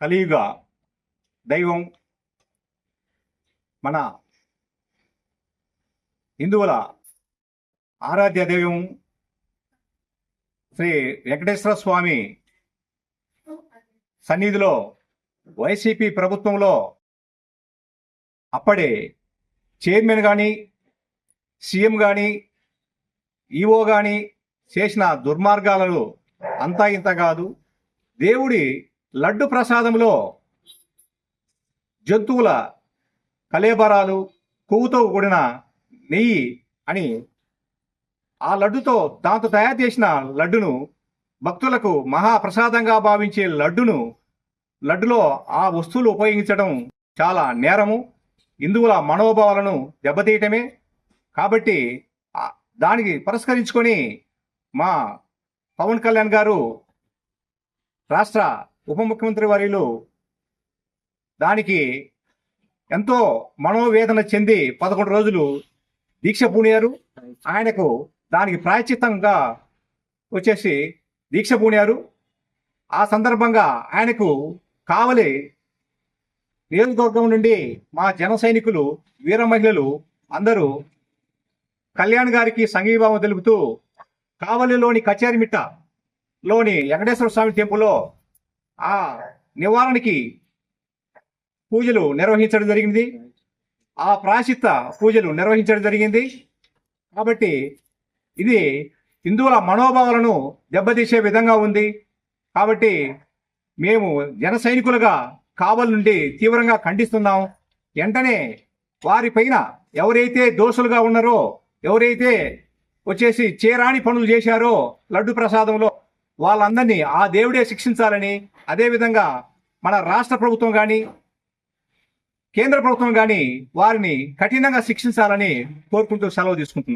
కలియుగ దైవం మన హిందువుల ఆరాధ్య దైవం శ్రీ వెంకటేశ్వర స్వామి సన్నిధిలో వైసీపీ ప్రభుత్వంలో అప్పటి చైర్మన్ కానీ సీఎం కానీ ఈఓ కానీ చేసిన దుర్మార్గాలను అంతా ఇంత కాదు. దేవుడి లడ్డు ప్రసాదంలో జంతువుల కలేబరాలు కొవ్వుతో కూడిన నెయ్యి అని ఆ లడ్డుతో దాంతో తయారు చేసిన లడ్డును భక్తులకు మహాప్రసాదంగా భావించే లడ్డును లడ్డులో ఆ వస్తువులు ఉపయోగించడం చాలా నేరము. హిందువుల మనోభావాలను దెబ్బతీయటమే. కాబట్టి దానికి పురస్కరించుకొని మా పవన్ కళ్యాణ్ గారు రాష్ట్ర ఉప ముఖ్యమంత్రి వర్యులు దానికి ఎంతో మనోవేదన చెంది పదకొండు రోజులు దీక్ష పూనియారు. ఆయనకు దానికి ప్రాయచిత్తంగా వచ్చేసి దీక్ష పూనియారు. ఆ సందర్భంగా ఆయనకు కావలి నియోజకవర్గం నుండి మా జన సైనికులు వీర మహిళలు అందరూ కళ్యాణ్ గారికి సంఘీభావం తెలుపుతూ కావలిలోని కచేరిమిట్ట లోని వెంకటేశ్వర స్వామి టెంపుల్లో ఆ నివారణకి పూజలు నిర్వహించడం జరిగింది. ఆ ప్రాశిత్త పూజలు నిర్వహించడం జరిగింది. కాబట్టి ఇది హిందువుల మనోభావాలను దెబ్బతీసే విధంగా ఉంది. కాబట్టి మేము జన సైనికులుగా కావల్ నుండి తీవ్రంగా ఖండిస్తున్నాం. వెంటనే వారిపైన ఎవరైతే దోషులుగా ఉన్నారో ఎవరైతే వచ్చేసి చేరాని పనులు చేశారో లడ్డు ప్రసాదంలో వాళ్ళందరినీ ఆ దేవుడే శిక్షించాలని అదేవిధంగా మన రాష్ట్ర ప్రభుత్వం కానీ కేంద్ర ప్రభుత్వం కానీ వారిని కఠినంగా శిక్షించాలని కోరుకుంటూ సెలవు తీసుకుంటున్నారు